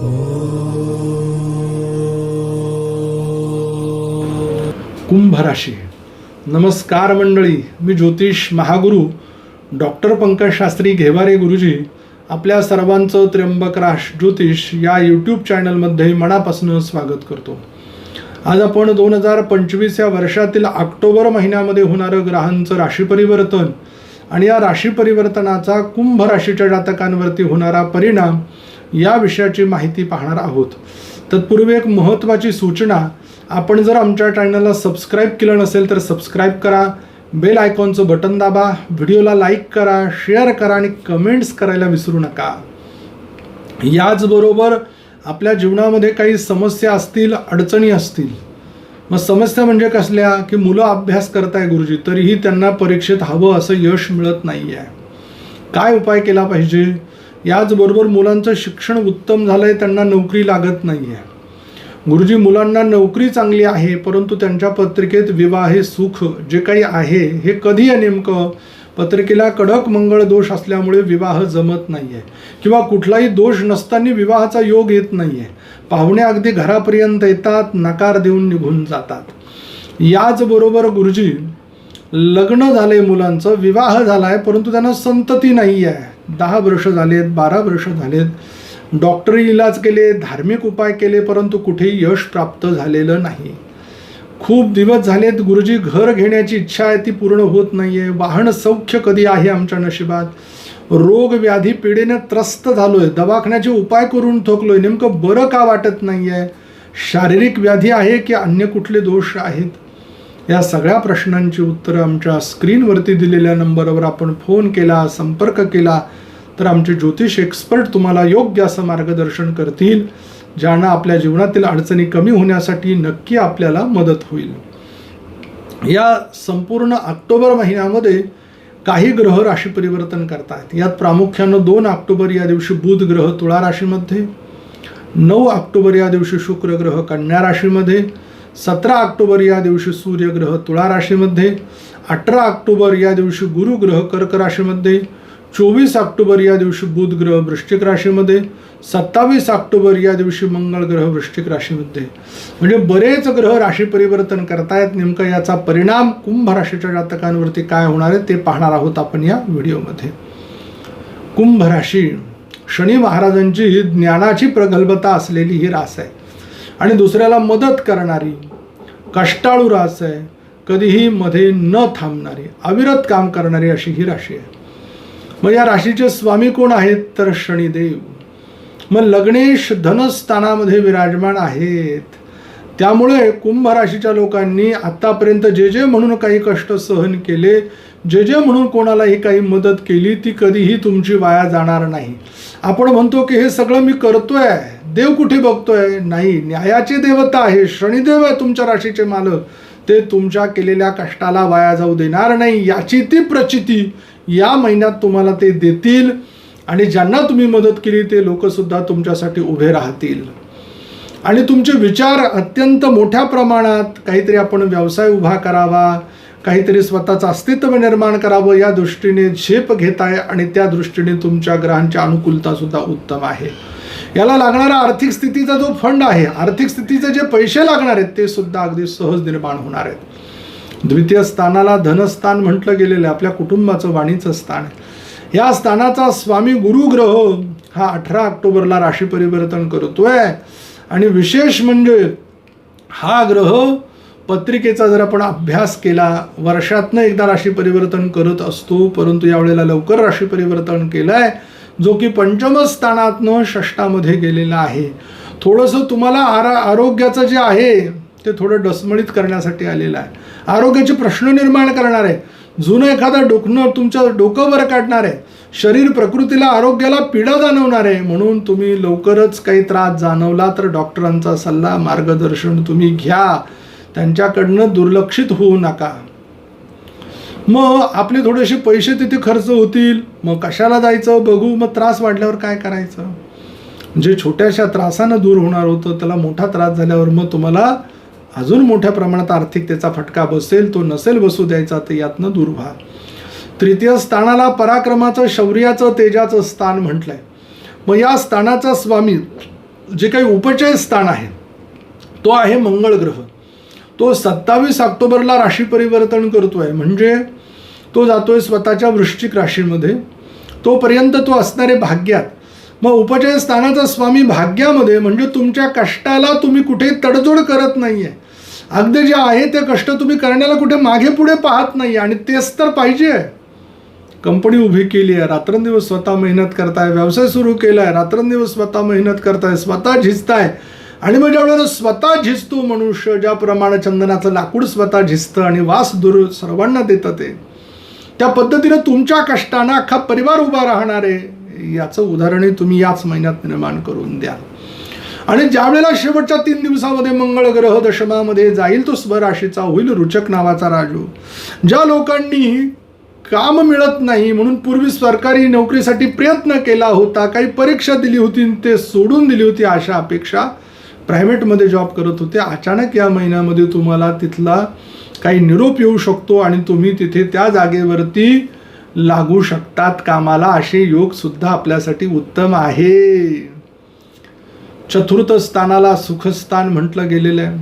कुंभ राशी. नमस्कार मंडळी मी ज्योतिष महागुरू डॉक्टर पंकज शास्त्री घेवारे गुरुजी आपल्या सर्वांचं त्र्यंबक राश ज्योतिष या यूट्यूब चॅनलमध्ये मनापासून स्वागत करतो. आज आपण दोन हजार पंचवीस या वर्षातील ऑक्टोबर महिन्यामध्ये होणारं ग्रहांचं राशी परिवर्तन आणि या राशी परिवर्तनाचा कुंभ राशीच्या जातकांवरती होणारा परिणाम या विषयाची माहिती पाहणार आहोत. तत्पूर्वी एक महत्त्वाची सूचना आपण जर आमच्या चॅनलला सबस्क्राईब केलं नसेल तर सबस्क्राईब करा बेल आयकॉनचं बटन दाबा व्हिडिओला लाईक करा शेअर करा आणि कमेंट्स करायला विसरू नका. याचबरोबर आपल्या जीवनामध्ये काही समस्या असतील अडचणी असतील मग समस्या म्हणजे कसल्या की मुलं अभ्यास करताय गुरुजी तरीही त्यांना परीक्षेत हवं असं यश मिळत नाही आहे काय उपाय केला पाहिजे? याचबरोबर मुलांचं शिक्षण उत्तम झालं आहे त्यांना नोकरी लागत नाही आहे गुरुजी मुलांना नोकरी चांगली आहे परंतु त्यांच्या पत्रिकेत विवाहे सुख जे काही आहे हे कधी आहे नेमकं पत्रिकेला कडक मंगळ दोष असल्यामुळे विवाह जमत नाही आहे किंवा कुठलाही दोष नसताना विवाहाचा योग येत नाही आहे पाहुणे अगदी घरापर्यंत येतात नकार देऊन निघून जातात. याचबरोबर गुरुजी लग्न झाले मुलांचं विवाह झाला आहे परंतु त्यांना संतती नाही आहे दहा वर्ष झालेत बारा वर्ष झालेत. डॉक्टरी इलाज केले धार्मिक उपाय केले परंतु कुठेही यश प्राप्त झालेलं नाही. खूप दिवस झालेत गुरुजी घर घेण्याची इच्छा आहे ती पूर्ण होत नाही आहे वाहन सौख्य कधी आहे आमच्या नशिबात? रोग व्याधी पिढीने त्रस्त झालो आहे दवाखान्याचे उपाय करून थोकलोय नेमकं बरं का वाटत नाही आहे शारीरिक व्याधी आहे की अन्य कुठले दोष आहेत? या सगळ्या प्रश्नांची उत्तरं आमच्या स्क्रीनवरती दिलेल्या नंबरवर आपण फोन केला संपर्क केला तर आमचे ज्योतिष एक्सपर्ट तुम्हाला योग्य असं मार्गदर्शन करतील ज्यांना आपल्या जीवनातील अडचणी कमी होण्यासाठी नक्की आपल्याला मदत होईल. या संपूर्ण ऑक्टोबर महिन्यामध्ये काही ग्रह राशी परिवर्तन करतात. यात प्रामुख्यानं दोन ऑक्टोबर या दिवशी बुध ग्रह तुळा राशीमध्ये नऊ ऑक्टोबर या दिवशी शुक्र ग्रह कन्या राशीमध्ये सतरा ऑक्टोबर या दिवशी सूर्यग्रह तुळा राशीमध्ये अठरा ऑक्टोबर या दिवशी गुरुग्रह कर्क राशीमध्ये चोवीस ऑक्टोबर या दिवशी बुध ग्रह वृश्चिक राशीमध्ये सत्तावीस ऑक्टोबर या दिवशी मंगळ ग्रह वृश्चिक राशीमध्ये. म्हणजे बरेच ग्रह राशी परिवर्तन करतायत. नेमकं याचा परिणाम कुंभ राशीच्या जातकांवरती काय होणार आहे ते पाहणार आहोत आपण या व्हिडिओमध्ये. कुंभ राशी शनी महाराजांची ही ज्ञानाची प्रगल्भता असलेली ही रास आहे. आणि दुसऱ्याला मदत करणारी. कष्टाळू रास आहे. कधीही मध्ये न थांबणारी. अविरत काम करणारी अशी ही राशी आहे. मग या राशीचे स्वामी कोण आहेत? तर शनिदेव. मग लग्नेश धनस्थानामध्ये विराजमान आहेत. त्यामुळे कुंभ राशीच्या लोकांनी आतापर्यंत जे जे म्हणून काही कष्ट सहन केले जे जे म्हणून कोणालाही काही मदत केली ती कधीही तुमची वाया जाणार नाही. आपण म्हणतो की हे सगळं मी करतोय देव कुठे बघतोय? नाही न्यायाचे देवता आहे शनिदेव आहे तुमच्या राशीचे मालक. ते तुमच्या केलेल्या कष्टाला वाया जाऊ देणार नाही याची ती प्रचिती या महिन्यात तुम्हाला ते देतील. आणि ज्यांना तुम्ही मदत केली ते लोकसुद्धा तुमच्यासाठी उभे राहतील. आणि तुमचे विचार अत्यंत मोठ्या प्रमाणात काहीतरी आपण व्यवसाय उभा करावा काहीतरी स्वतःचं अस्तित्व निर्माण करावं या दृष्टीने झेप घेत आहे आणि त्या दृष्टीने तुमच्या ग्रहांची अनुकूलता सुद्धा उत्तम आहे. याला लागणारा आर्थिक स्थितीचा जो फंड आहे आर्थिक स्थितीचे जे पैसे लागणार आहेत ते सुद्धा अगदी सहज निर्माण होणार आहेत. द्वितीय स्थानाला धनस्थान म्हटलं गेलेलं आहे आपल्या कुटुंबाचं वाणीचं स्थान या स्थानाचा स्वामी गुरुग्रह हा अठरा ऑक्टोबरला राशी परिवर्तन करतोय. आणि विशेष म्हणजे हा ग्रह पत्रिकेचा जर आपण अभ्यास केला वर्षातनं एकदा राशी परिवर्तन करत असतो परंतु यावेळेला लवकर राशी परिवर्तन केलं आहे जो की पंचम स्थानातनं षष्टामध्ये गेलेला आहे. थोडंसं तुम्हाला आरा आरोग्याचं जे आहे ते थोडं डसमळीत करण्यासाठी आलेलं आहे. आरोग्याचे प्रश्न निर्माण करणार आहे. जुनं एखादं डोकणं तुमच्या डोकं वर काढणार आहे. शरीर प्रकृतीला आरोग्याला पीडा जाणवणार आहे. म्हणून तुम्ही लवकरच काही त्रास जाणवला तर डॉक्टरांचा सल्ला मार्गदर्शन तुम्ही घ्या. त्यांच्याकडनं दुर्लक्षित होऊ नका. मग आपले थोडेसे पैसे तिथे खर्च होतील. मग कशाला जायचं? बघू. मग त्रास वाढल्यावर काय करायचं? जे छोट्याशा त्रासानं दूर होणार होतं त्याला मोठा त्रास झाल्यावर मग तुम्हाला अजून मोठ्या प्रमाणात आर्थिकतेचा फटका बसेल. तो नसेल बसू द्यायचा तर यातनं दूर व्हा. तृतीय स्थानाला पराक्रमाचं शौर्याचं तेजाचं स्थान म्हटलंय. मग या स्थानाचा स्वामी जे काही उपचय स्थान आहे तो आहे मंगळ ग्रह. तो सत्तावीस ऑक्टोबरला राशी परिवर्तन करतोय. म्हणजे तो जातोय स्वतःच्या वृश्चिक राशीमध्ये. तोपर्यंत तो असणारे भाग्यात. मग उपचय स्थानाचा स्वामी भाग्यामध्ये म्हणजे तुमच्या कष्टाला तुम्ही कुठे तडजोड करत नाहीये. अगदी जे आहे ते कष्ट तुम्ही करण्याला कुठे मागे पुढे पाहत नाही आणि तेच तर पाहिजे. कंपनी उभी केली आहे. रात्रंदिवस स्वतः मेहनत करताय. व्यवसाय सुरू केला आहे रात्रंदिवस स्वतः मेहनत करताय. स्वतः झिजताय. आणि मग ज्यावेळेला स्वतः झिजतो मनुष्य ज्याप्रमाणे चंदनाचं लाकूड स्वतः झिजतं आणि वास दूर सर्वांना देतं ते त्या पद्धतीनं तुमच्या कष्टानं अख्खा परिवार उभा राहणार आहे. याचं उदाहरणही तुम्ही याच महिन्यात निर्माण करून द्या आणि ज्यावेळेला शेवटच्या तीन दिवसामध्ये मंगळ ग्रह दशमामध्ये जाईल तो स्वराशीचा होईल रुचक नावाचा राजू. ज्या लोकांनी काम मिळत नाही म्हणून पूर्वी सरकारी नोकरीसाठी प्रयत्न केला होता काही परीक्षा दिली होती ते सोडून दिली होती अशा अपेक्षा प्रायव्हेटमध्ये जॉब करत होते. अचानक या महिन्यामध्ये तुम्हाला तिथला काही निरोप येऊ शकतो आणि तुम्ही तिथे त्या जागेवरती लागू शकतात कामाला. असे योग सुद्धा आपल्यासाठी उत्तम आहे. चतुर्थ स्थानाला सुखस्थान म्हटलं गेलेलं आहे.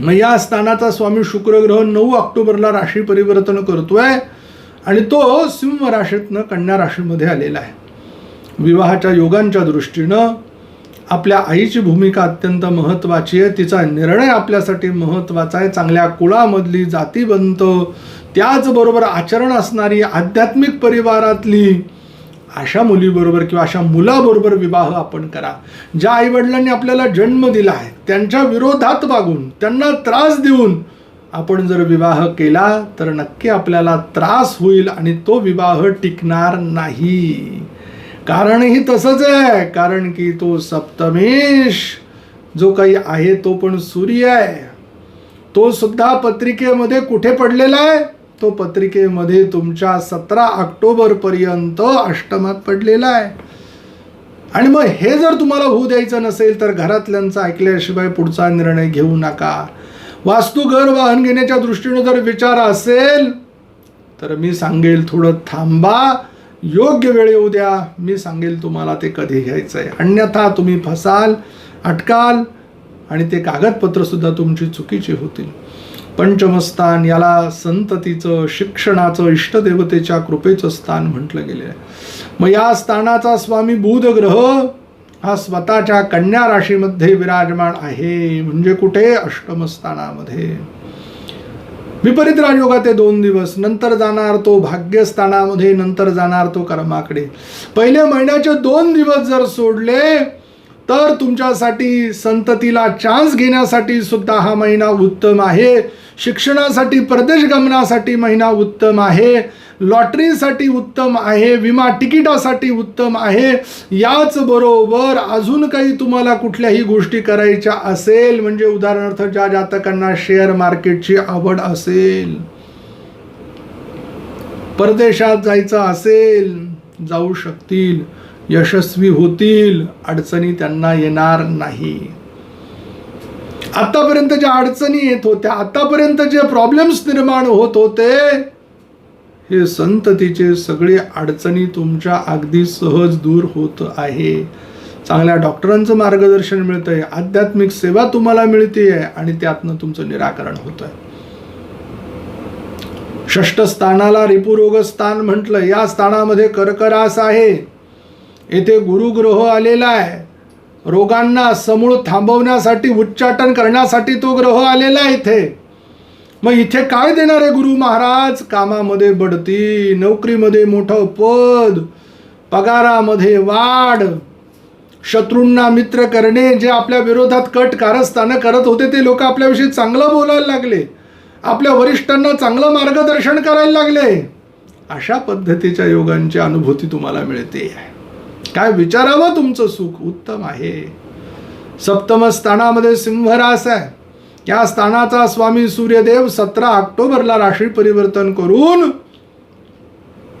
मग या स्थानाचा स्वामी शुक्रग्रह नऊ ऑक्टोबरला राशी परिवर्तन करतोय आणि तो सिंह राशीतनं कन्या राशीमध्ये आलेला आहे. विवाहाच्या योगांच्या दृष्टीनं आपल्या आईची भूमिका अत्यंत महत्त्वाची आहे. तिचा निर्णय आपल्यासाठी महत्त्वाचा आहे. चांगल्या कुळामधली जातीवंत त्याचबरोबर आचरण असणारी आध्यात्मिक परिवारातली अशा मुलीबरोबर किंवा अशा मुलाबरोबर विवाह आपण करा. ज्या आईवडिलांनी आपल्याला जन्म दिला आहे त्यांच्या विरोधात वागून त्यांना त्रास देऊन आपण जर विवाह केला तर नक्की आपल्याला त्रास होईल आणि तो विवाह टिकणार नाही. कारणही तसंच आहे कारण की तो सप्तमेश जो काही आहे तो पण सूर्य आहे. तो सुद्धा पत्रिकेमध्ये कुठे पडलेला आहे? तो पत्रिकेमध्ये तुमच्या सतरा ऑक्टोबर पर्यंत अष्टमात पडलेला आहे. आणि मग हे जर तुम्हाला होऊ द्यायचं नसेल तर घरातल्यांचा ऐकल्याशिवाय पुढचा निर्णय घेऊ नका. वास्तू घर वाहन घेण्याच्या दृष्टीने जर विचार असेल तर मी सांगेल थोडं थांबा. योग्य वेळ येऊ द्या. मी सांगेल तुम्हाला ते कधी घ्यायचं आहे अन्यथा तुम्ही फसाल अटकाल आणि ते कागदपत्रसुद्धा तुमची चुकीची होतील. पंचमस्थान याला संततीचं शिक्षणाचं इष्टदेवतेच्या कृपेचं स्थान म्हटलं गेलं आहे मग या स्थानाचा स्वामी बुध ग्रह हा स्वतःच्या कन्या राशीमध्ये विराजमान आहे. म्हणजे कुठे? अष्टमस्थानामध्ये. विपरीत राजयोगात ते दोन दिवस. नंतर जाणार तो भाग्यस्थानामध्ये नंतर जाणार तो कर्माकडे. पहिले महिन्याचे दोन दिवस जर सोडले तर तुमच्यासाठी संततीला चान्स घेण्यासाठी सुद्धा हा महिना उत्तम आहे. शिक्षणासाठी परदेश गमनासाठी महिना उत्तम आहे. लॉटरीसाठी उत्तम आहे. विमा तिकिटासाठी उत्तम आहे. याचबरोबर अजून काही तुम्हाला कुठल्याही गोष्टी करायच्या असेल म्हणजे उदाहरणार्थ ज्या जातकांना शेअर मार्केटची आवड असेल परदेशात जायचं असेल जाऊ शकतील. यशस्वी होतील अडचणी त्यांना येणार नाही. आतापर्यंत ज्या अडचणी येत होत्या आतापर्यंत जे प्रॉब्लेम्स निर्माण होत होते हे संततीचे सगळे अडचणी तुमच्या अगदी सहज दूर होत आहे. चांगल्या डॉक्टरांचं मार्गदर्शन मिळतंय आध्यात्मिक सेवा तुम्हाला मिळते आहे आणि त्यातनं तुमचं निराकरण होत आहे षष्ठ स्थानाला रिपुरोग स्थान म्हटलं या स्थानामध्ये कर्करास आहे. येथे गुरुग्रह आलेला आहे. रोगांना समूळ थांबवण्यासाठी उच्चाटन करण्यासाठी तो ग्रह आलेला आहे इथे. मग इथे काय देणार आहे गुरु महाराज? कामामध्ये बढती नोकरीमध्ये मोठं पद पगारामध्ये वाढ. शत्रूंना मित्र करणे जे आपल्या विरोधात कट कारस्थानं करत होते ते लोक आपल्याविषयी चांगलं बोलायला लागले. आपल्या वरिष्ठांना चांगलं मार्गदर्शन करायला लागले. अशा पद्धतीच्या योगांची अनुभूती तुम्हाला मिळते. आहे काय विचारावं तुमचं सुख? उत्तम आहे. सप्तम स्थानामध्ये सिंहरास आहे. या स्थानाचा स्वामी सूर्यदेव सतरा ऑक्टोबरला राशी परिवर्तन करून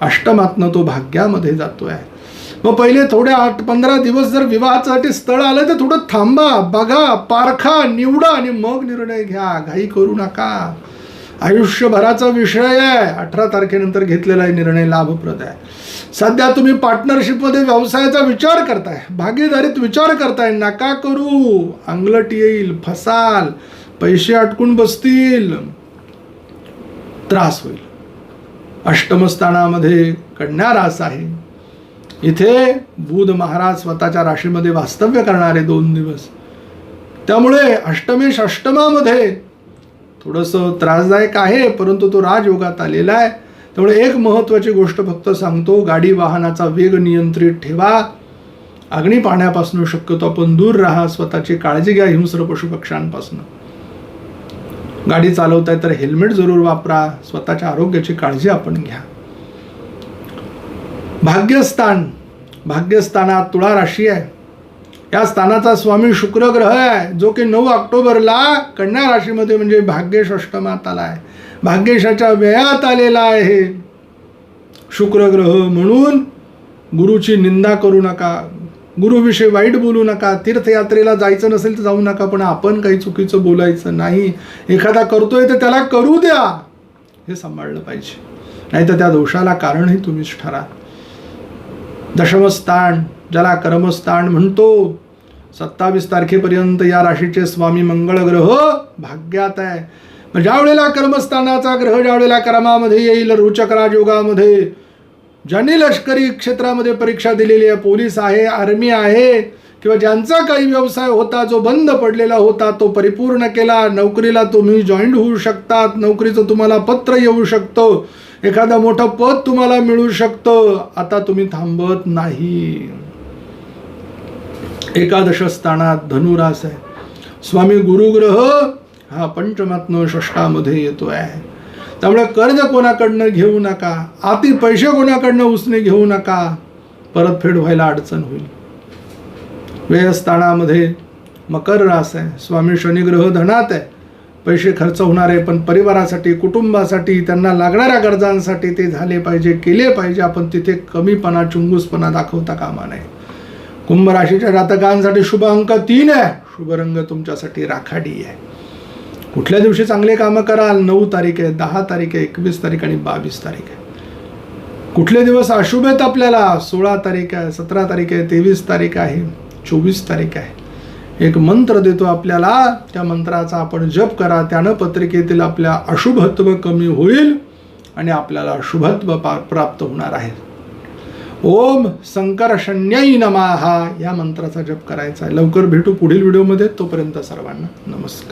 अष्टमातनं तो भाग्यामध्ये जातोय. मग पहिले थोडे आठ पंधरा दिवस जर विवाहासाठी स्थळ आलं तर थोडं थांबा बघा पारखा निवडा आणि मग निर्णय घ्या. घाई करू नका. आयुष्यभराचा विषय आहे. अठरा तारखेनंतर घेतलेला निर्णय लाभप्रद आहे. सध्या तुम्ही पार्टनरशिपमध्ये व्यवसायाचा विचार करताय. भागीदारीत विचार करताय. नका करू. अंगलट येईल. फसाल. पैसे अटकून बसतील. त्रास होईल. अष्टमस्थानामध्ये कन्या रास आहे. इथे बुध महाराज स्वतःच्या राशीमध्ये वास्तव्य करणारे दोन दिवस. त्यामुळे अष्टमेश अष्टमामध्ये थोडंसं त्रासदायक आहे परंतु तो राजयोगात आलेला आहे. त्यामुळे एक महत्त्वाची गोष्ट फक्त सांगतो गाडी वाहनाचा वेग नियंत्रित ठेवा. अग्नी पाण्यापासून शक्यतो आपण दूर राहा स्वतःची काळजी घ्या हिंस्र पशुपक्ष्यांपासून गाडी चालवताय तर हेल्मेट जरूर वापरा स्वतःच्या आरोग्याची काळजी आपण घ्या. भाग्यस्थान. भाग्यस्थानात तुळा राशी आहे. या स्थानाचा स्वामी शुक्र ग्रह आहे जो की नऊ ऑक्टोबरला कन्या राशीमध्ये म्हणजे भाग्येश आला आहे भाग्येशाच्या व्ययात आलेला आहे. शुक्र ग्रह म्हणून गुरुची निंदा करू नका. गुरुविषयी वाईट बोलू नका. तीर्थयात्रेला जायचं नसेल तर जाऊ नका पण आपण काही चुकीचं बोलायचं नाही. एखादा करतोय तर त्याला करू द्या. हे सांभाळलं पाहिजे. नाही तर त्या दोषाला कारणही तुम्हीच ठरा. दशमस्थान ज्याला कर्मस्थान म्हणतो सत्तावीस तारखेपर्यंत या राशीचे स्वामी मंगळ ग्रह भाग्यात आहे. ज्या वेळेला कर्मस्थानाचा ग्रह ज्या वेळेला कर्मामध्ये येईल रुचक राजयोगामध्ये ज्यांनी लष्करी क्षेत्रामध्ये परीक्षा दिलेली आहे पोलीस आहे आर्मी आहे किंवा ज्यांचा काही व्यवसाय होता जो बंद पडलेला होता तो परिपूर्ण केला नोकरीला तुम्ही जॉईंट होऊ शकतात नोकरीचं तुम्हाला पत्र येऊ शकतं एखादं मोठं पद तुम्हाला मिळू शकतं आता तुम्ही थांबत नाही. एकादश स्थानात धनुरास आहे. स्वामी गुरुग्रह हा पंचमात्म षष्टामध्ये येतो आहे त्यामुळे कर्ज कोणाकडनं घेऊ नका आती पैसे कोणाकडनं उसने घेऊ नका परतफेड व्हायला अडचण होईल. व्ययस्थानामध्ये मकर रास आहे स्वामी शनिग्रह धनात आहे. पैसे खर्च होणार आहे पण परिवारासाठी कुटुंबासाठी त्यांना लागणाऱ्या गरजांसाठी ते झाले पाहिजे केले पाहिजे आपण तिथे कमीपणा चुंगूसपणा दाखवता कामा नये. कुंभ राशीच्या जातकांसाठी शुभ अंक तीन आहे. शुभ रंग तुमच्यासाठी राखाडी आहे. कुठल्या दिवशी चांगले कामं कराल? नऊ तारीख आहे दहा तारीख आहे एकवीस तारीख आणि बावीस तारीख आहे. कुठले दिवस अशुभ आहेत आपल्याला? सोळा तारीख आहे सतरा तारीख आहे तेवीस तारीख आहे चोवीस तारीख आहे. एक मंत्र देतो आपल्याला त्या मंत्राचा आपण जप करा. त्यानं पत्रिकेतील आपल्या अशुभत्व कमी होईल आणि आपल्याला शुभत्व पा प्राप्त होणार आहे. ओम संकर्षण्यई शन्याई नमाहा या मंत्राचा जप करायचा आहे. लवकर भेटू पुढील व्हिडिओमध्ये. तोपर्यंत सर्वांना नमस्कार.